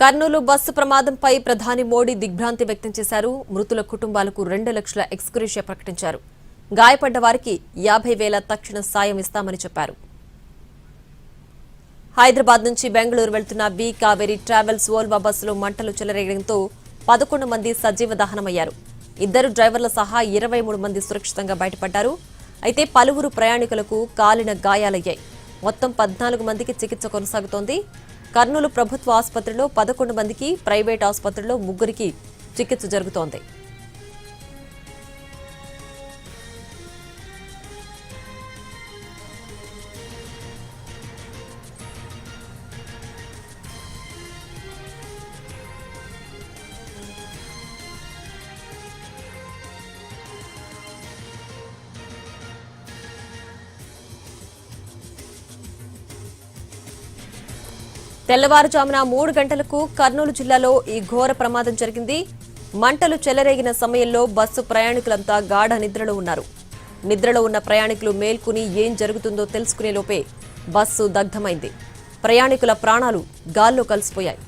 Kurnool bus ప్రమాదంపై ప్రధాని మోడీ దిగ్భ్రాంతి వ్యక్తం చేశారు. మృతుల కుటుంబాలకు రెండు లక్షల ఎక్స్గ్రేషియా ప్రకటించారు. గాయపడ్డ వారికి యాభై వేల తక్షణ సాయం ఇస్తామని చెప్పారు. హైదరాబాద్ నుంచి బెంగళూరు వెళ్తున్న బి కావేరి ట్రావెల్స్ ఓల్వా బస్సులో మంటలు చెలరేయడంతో పదకొండు మంది సజీవ దహనమయ్యారు. ఇద్దరు డ్రైవర్ల సహా ఇరవై మూడు మంది సురక్షితంగా బయటపడ్డారు. అయితే పలువురు ప్రయాణికులకు కాలిన గాయాలయ్యాయి. మొత్తం పద్నాలుగు మందికి చికిత్స కొనసాగుతోంది. కర్నూలు ప్రభుత్వ ఆసుపత్రిలో పదకొండు మందికి ప్రైవేట్ ఆసుపత్రిలో ముగ్గురికి చికిత్స జరుగుతోంది. తెల్లవారుజామున మూడు గంటలకు కర్నూలు జిల్లాలో ఈ ఘోర ప్రమాదం జరిగింది. మంటలు చెలరేగిన సమయంలో బస్సు ప్రయాణికులంతా గాఢ నిద్రలో ఉన్నారు. నిద్రలో ఉన్న ప్రయాణికులు మేల్కొని ఏం జరుగుతుందో తెలుసుకునే లోపే బస్సు దగ్ధమైంది. ప్రయాణికుల ప్రాణాలు గాల్లో కలిసిపోయాయి.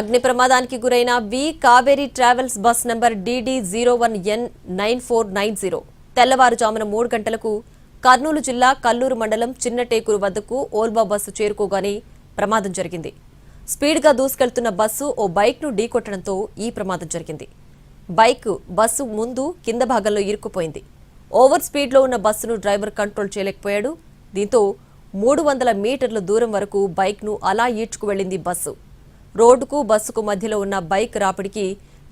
అగ్ని ప్రమాదానికి గురైన V Kaveri travels bus number DD zero one N nine four nine zero. తెల్లవారుజామున మూడు గంటలకు కర్నూలు జిల్లా కల్లూరు మండలం చిన్నటేకూరు వద్దకు ఓల్బా బస్సు చేరుకోగానే ప్రమాదం జరిగింది. స్పీడ్గా దూసుకెళ్తున్న బస్సు ఓ బైక్ను ఢీకొట్టడంతో ఈ ప్రమాదం జరిగింది. బైక్ బస్సు ముందు కింద భాగంలో ఇరుక్కుపోయింది. ఓవర్ స్పీడ్లో ఉన్న బస్సును డ్రైవర్ కంట్రోల్ చేయలేకపోయాడు. దీంతో మూడు వందల మీటర్ల దూరం వరకు బైక్ను అలా ఈడ్చుకు వెళ్ళింది బస్సు. రోడ్డుకు బస్సుకు మధ్యలో ఉన్న బైక్ రాపిడికి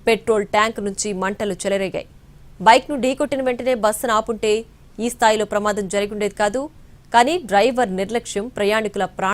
పెట్రోల్ ట్యాంక్ నుంచి మంటలు చెలరేగాయి. బైక్ను ఢీకొట్టిన వెంటనే బస్సును ఆపుంటే ఈ స్థాయిలో ప్రమాదం జరిగి ఉండేది కాదు. కానీ డ్రైవర్ నిర్లక్ష్యం ప్రయాణికుల ప్రాణ